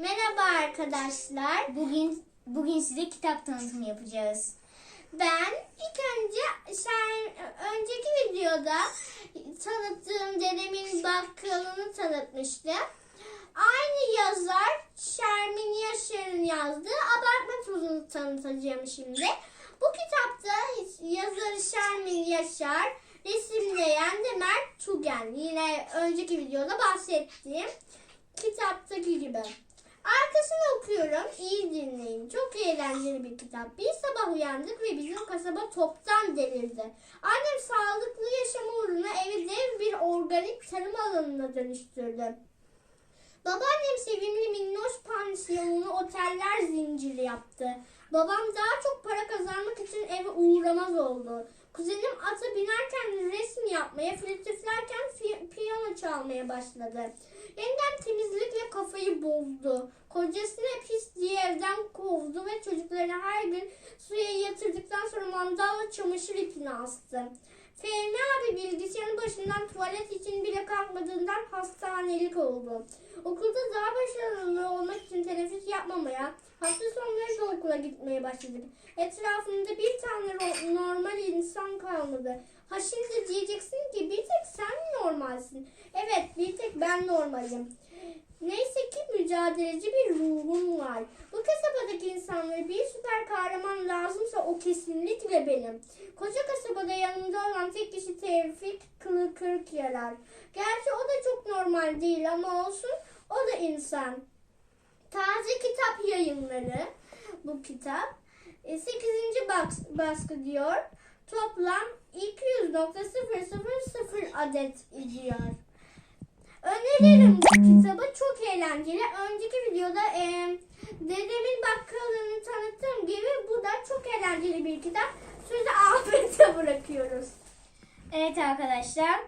Merhaba arkadaşlar. Bugün bugün size kitap tanıtımı yapacağız. Ben ilk önce sen önceki videoda tanıttığım dedemin bakkalını tanıtmıştım. Aynı yazar Şermin Yaşar'ın yazdığı Abartma Tozunu tanıtacağım şimdi. Bu kitapta yazarı Şermin Yaşar, resimleyen de Mert Tugen. Yine önceki videoda bahsettiğim kitaptaki gibi. Arkasını okuyorum. İyi dinleyin. Çok eğlenceli bir kitap. Bir sabah uyandık ve bizim kasaba toptan delirdi. Annem sağlıklı yaşam uğruna evi dev bir organik tarım alanına dönüştürdü. Babaannem sevimli minnoş pansiyonunu oteller zinciri yaptı. Babam daha çok para kazanmak için eve uğramaz oldu. Kuzenim ata binerken resim yapmaya, flütüflerken fi- piyano çalmaya başladı. Yengem temizlikle kafayı bozdu. Kocasını pis diye evden kovdu ve çocuklarını her gün suya yatırdıktan sonra mandalla çamaşır ipini astı. Fehmi abi bilgisayarın başından tuvalet için bile kalkmadığından hastanelik oldu. Okulda daha başarılı olmak için teneffüs yapmamaya, hafta sonları da okula gitmeye başladık. Etrafımda bir tane normal insan kalmadı. Ha şimdi diyeceksin ki bir tek sen mi normalsin? Evet bir tek ben normalim. Neyse ki mücadeleci bir ruhum var. Bu kasabadaki insanlara bir süper kahraman lazımsa o kesinlikle benim. Koca kasabada yanımda olan tek kişi Tevfik kılı yarar. Gerçi o da çok normal değil ama olsun o da insan. Taze kitap yayınları bu kitap. 8. Bas- baskı diyor. Toplam 200.000 adet ediyor. Öneririm bu kitabı. Çok eğlenceli. Önceki videoda e, dedemin bakkalını tanıttığım gibi bu da çok eğlenceli bir kitap. Sözü Ahmet'e bırakıyoruz. Evet arkadaşlar.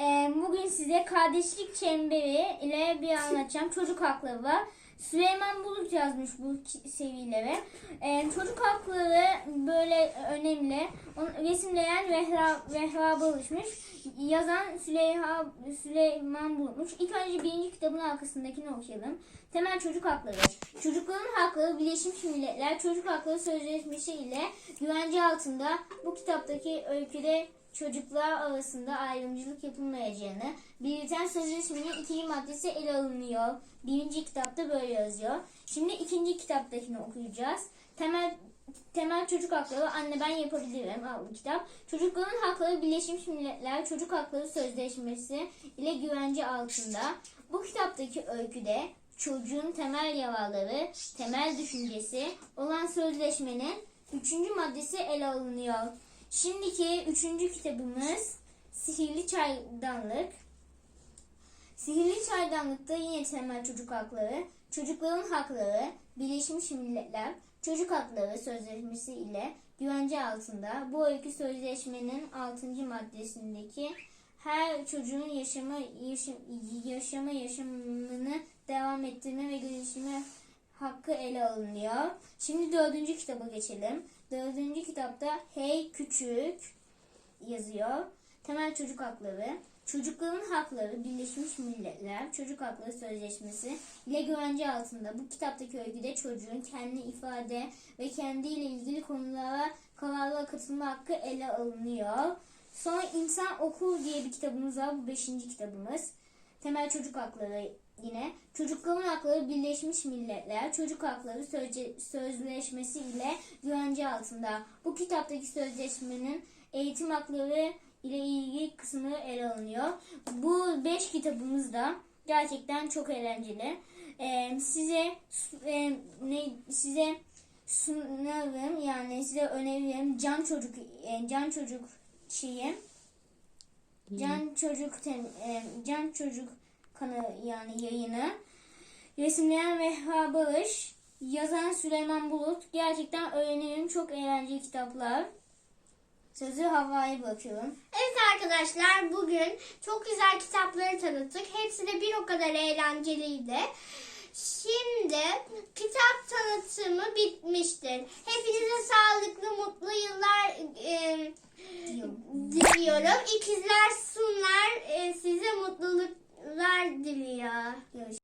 e, bugün size kardeşlik çemberi ile bir anlatacağım. Çocuk hakları var. Süleyman Bulut yazmış bu ki- serileri. E, çocuk hakları böyle önemli. Onu resimleyen Vehra, Vehra Barışmış. Yazan Süleyha, Süleyman Bulutmuş. İlk önce birinci kitabın arkasındakini okuyalım. Temel çocuk hakları. Çocukların hakları Birleşmiş Milletler Çocuk Hakları Sözleşmesi ile güvence altında bu kitaptaki öyküde çocuklar arasında ayrımcılık yapılmayacağını belirten sözleşmenin ikinci maddesi ele alınıyor. Birinci kitapta böyle yazıyor. Şimdi ikinci kitaptakini okuyacağız. Temel Temel Çocuk Hakları Anne Ben Yapabilirim adlı kitap. Çocukların hakları Birleşmiş Milletler Çocuk Hakları Sözleşmesi ile güvence altında. Bu kitaptaki öyküde çocuğun temel yararları, temel düşüncesi olan sözleşmenin üçüncü maddesi ele alınıyor. Şimdiki üçüncü kitabımız Sihirli Çaydanlık. Sihirli Çaydanlık'ta yine temel çocuk hakları, çocukların hakları, Birleşmiş Milletler Çocuk Hakları Sözleşmesi ile güvence altında bu öykü sözleşmenin 6. maddesindeki her çocuğun yaşama, yaşam, yaşama yaşamını devam ettirme ve gelişime hakkı ele alınıyor. Şimdi dördüncü kitaba geçelim. Dördüncü kitapta Hey Küçük yazıyor. Temel çocuk hakları. Çocukların hakları Birleşmiş Milletler Çocuk Hakları Sözleşmesi ile güvence altında. Bu kitaptaki öyküde çocuğun kendi ifade ve kendiyle ilgili konulara kararlara katılma hakkı ele alınıyor. Sonra İnsan Okur diye bir kitabımız var. Bu beşinci kitabımız. Temel çocuk hakları yine. Çocukların hakları Birleşmiş Milletler Çocuk Hakları Sözce- Sözleşmesi ile güvence altında. Bu kitaptaki sözleşmenin eğitim hakları ile ilgili kısmı ele alınıyor. Bu beş kitabımız da gerçekten çok eğlenceli. Ee, size e, ne size sunarım yani size öneririm Can Çocuk e, Can Çocuk şeyi Can Çocuk tem, e, Can Çocuk kanı yani yayını resimleyen Vehha Bağış yazan Süleyman Bulut gerçekten öğrenirim çok eğlenceli kitaplar. Sözü Havva'ya bırakıyorum. Evet arkadaşlar bugün çok güzel kitapları tanıttık. Hepsi de bir o kadar eğlenceliydi. Şimdi kitap tanıtımı bitmiştir. Hepinize sağlıklı, mutlu yıllar e, diliyorum. İkizler Sunlar e, size mutluluklar diliyor. Görüşürüz.